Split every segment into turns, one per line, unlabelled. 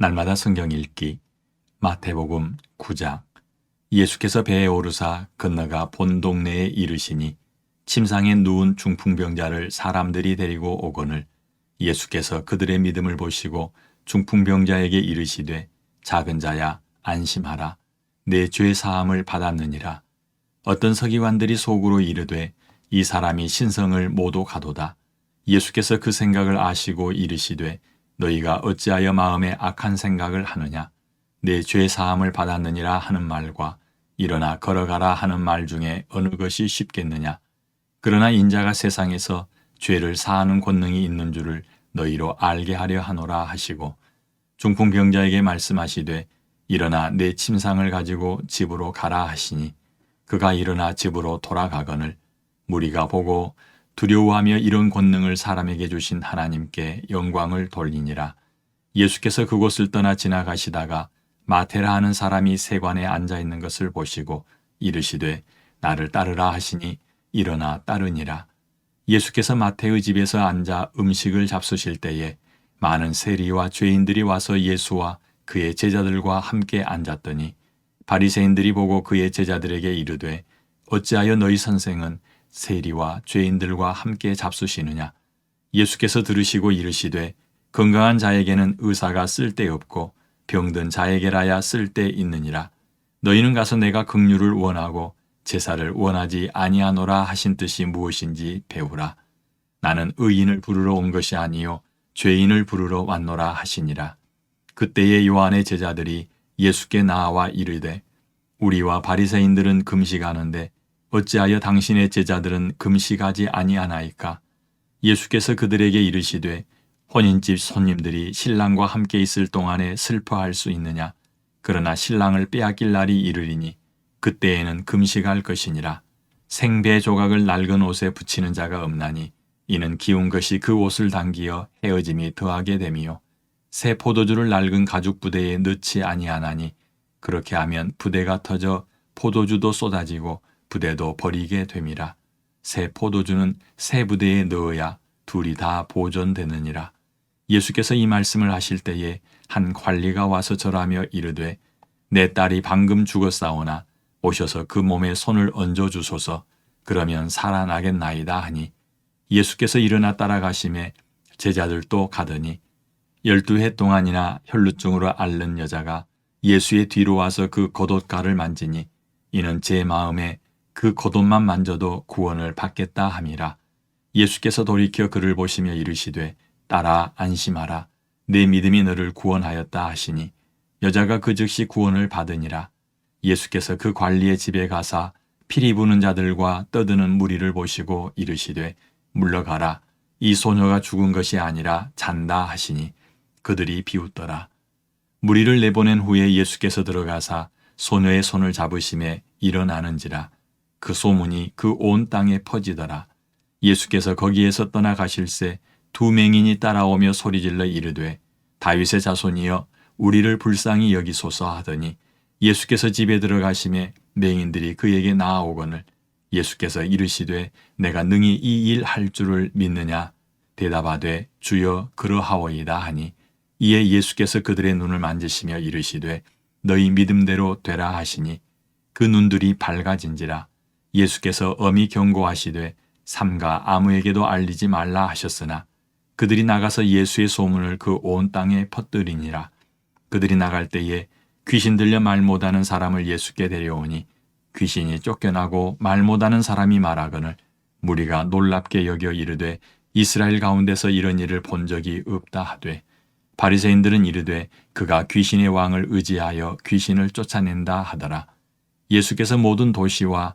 날마다 성경 읽기 마태복음 9장 예수께서 배에 오르사 건너가 본 동네에 이르시니 침상에 누운 중풍병자를 사람들이 데리고 오거늘 예수께서 그들의 믿음을 보시고 중풍병자에게 이르시되 작은 자야 안심하라. 내 죄 사함을 받았느니라. 어떤 서기관들이 속으로 이르되 이 사람이 신성을 모두 가도다. 예수께서 그 생각을 아시고 이르시되 너희가 어찌하여 마음에 악한 생각을 하느냐? 내 죄 사함을 받았느니라 하는 말과 일어나 걸어가라 하는 말 중에 어느 것이 쉽겠느냐? 그러나 인자가 세상에서 죄를 사하는 권능이 있는 줄을 너희로 알게 하려 하노라 하시고 중풍병자에게 말씀하시되 일어나 내 침상을 가지고 집으로 가라 하시니 그가 일어나 집으로 돌아가거늘 무리가 보고 두려워하며 이런 권능을 사람에게 주신 하나님께 영광을 돌리니라. 예수께서 그곳을 떠나 지나가시다가 마테라 하는 사람이 세관에 앉아 있는 것을 보시고 이르시되 나를 따르라 하시니 일어나 따르니라. 예수께서 마태의 집에서 앉아 음식을 잡수실 때에 많은 세리와 죄인들이 와서 예수와 그의 제자들과 함께 앉았더니 바리새인들이 보고 그의 제자들에게 이르되 어찌하여 너희 선생은 세리와 죄인들과 함께 잡수시느냐? 예수께서 들으시고 이르시되 건강한 자에게는 의사가 쓸데없고 병든 자에게라야 쓸데 있느니라. 너희는 가서 내가 긍휼을 원하고 제사를 원하지 아니하노라 하신 뜻이 무엇인지 배우라. 나는 의인을 부르러 온 것이 아니요 죄인을 부르러 왔노라 하시니라. 그때에 요한의 제자들이 예수께 나와 이르되 우리와 바리새인들은 금식하는데 어찌하여 당신의 제자들은 금식하지 아니하나이까? 예수께서 그들에게 이르시되 혼인집 손님들이 신랑과 함께 있을 동안에 슬퍼할 수 있느냐? 그러나 신랑을 빼앗길 날이 이르리니 그때에는 금식할 것이니라. 생배 조각을 낡은 옷에 붙이는 자가 없나니 이는 기운 것이 그 옷을 당기어 헤어짐이 더하게 됨이요. 새 포도주를 낡은 가죽 부대에 넣지 아니하나니 그렇게 하면 부대가 터져 포도주도 쏟아지고 부대도 버리게 됨이라. 새 포도주는 새 부대에 넣어야 둘이 다 보존되느니라. 예수께서 이 말씀을 하실 때에 한 관리가 와서 절하며 이르되 내 딸이 방금 죽었사오나 오셔서 그 몸에 손을 얹어 주소서 그러면 살아나겠나이다 하니 예수께서 일어나 따라가심에 제자들도 가더니 열두 해 동안이나 혈루증으로 앓는 여자가 예수의 뒤로 와서 그 겉옷가를 만지니 이는 제 마음에 그 겉옷만 만져도 구원을 받겠다 함이라. 예수께서 돌이켜 그를 보시며 이르시되 따라 안심하라. 내 믿음이 너를 구원하였다 하시니 여자가 그 즉시 구원을 받으니라. 예수께서 그 관리의 집에 가사 피리 부는 자들과 떠드는 무리를 보시고 이르시되 물러가라. 이 소녀가 죽은 것이 아니라 잔다 하시니 그들이 비웃더라. 무리를 내보낸 후에 예수께서 들어가사 소녀의 손을 잡으심에 일어나는지라. 그 소문이 그 온 땅에 퍼지더라. 예수께서 거기에서 떠나가실새 두 맹인이 따라오며 소리질러 이르되 다윗의 자손이여 우리를 불쌍히 여기소서 하더니 예수께서 집에 들어가심에 맹인들이 그에게 나아오거늘 예수께서 이르시되 내가 능히 이 일 할 줄을 믿느냐 대답하되 주여 그러하오이다 하니 이에 예수께서 그들의 눈을 만지시며 이르시되 너희 믿음대로 되라 하시니 그 눈들이 밝아진지라 예수께서 엄히 경고하시되 삼가 아무에게도 알리지 말라 하셨으나 그들이 나가서 예수의 소문을 그 온 땅에 퍼뜨리니라. 그들이 나갈 때에 귀신 들려 말 못하는 사람을 예수께 데려오니 귀신이 쫓겨나고 말 못하는 사람이 말하거늘 무리가 놀랍게 여겨 이르되 이스라엘 가운데서 이런 일을 본 적이 없다 하되 바리새인들은 이르되 그가 귀신의 왕을 의지하여 귀신을 쫓아낸다 하더라. 예수께서 모든 도시와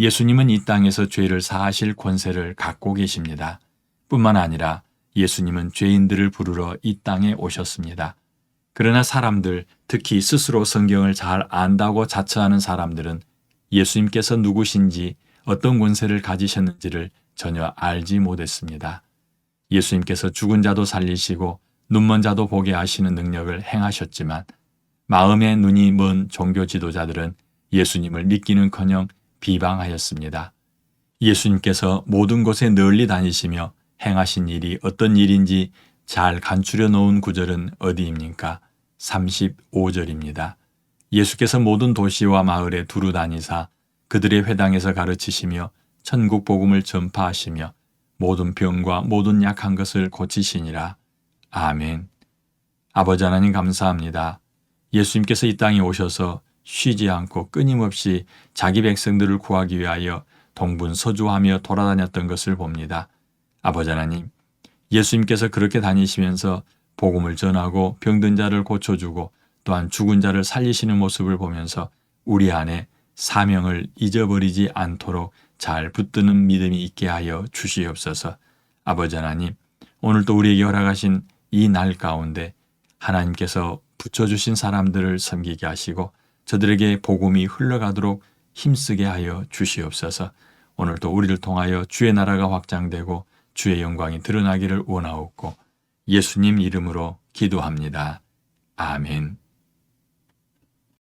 예수님은 이 땅에서 죄를 사하실 권세를 갖고 계십니다. 뿐만 아니라 예수님은 죄인들을 부르러 이 땅에 오셨습니다. 그러나 사람들, 특히 스스로 성경을 잘 안다고 자처하는 사람들은 예수님께서 누구신지 어떤 권세를 가지셨는지를 전혀 알지 못했습니다. 예수님께서 죽은 자도 살리시고 눈먼 자도 보게 하시는 능력을 행하셨지만 마음의 눈이 먼 종교 지도자들은 예수님을 믿기는커녕 비방하였습니다. 예수님께서 모든 곳에 널리 다니시며 행하신 일이 어떤 일인지 잘 간추려 놓은 구절은 어디입니까? 35절입니다. 예수께서 모든 도시와 마을에 두루 다니사 그들의 회당에서 가르치시며 천국 복음을 전파하시며 모든 병과 모든 약한 것을 고치시니라. 아멘. 아버지 하나님 감사합니다. 예수님께서 이 땅에 오셔서 쉬지 않고 끊임없이 자기 백성들을 구하기 위하여 동분서주하며 돌아다녔던 것을 봅니다. 아버지 하나님, 예수님께서 그렇게 다니시면서 복음을 전하고 병든 자를 고쳐주고 또한 죽은 자를 살리시는 모습을 보면서 우리 안에 사명을 잊어버리지 않도록 잘 붙드는 믿음이 있게 하여 주시옵소서. 아버지 하나님, 오늘도 우리에게 허락하신 이 날 가운데 하나님께서 붙여주신 사람들을 섬기게 하시고 저들에게 복음이 흘러가도록 힘쓰게 하여 주시옵소서. 오늘도 우리를 통하여 주의 나라가 확장되고 주의 영광이 드러나기를 원하옵고 예수님 이름으로 기도합니다. 아멘.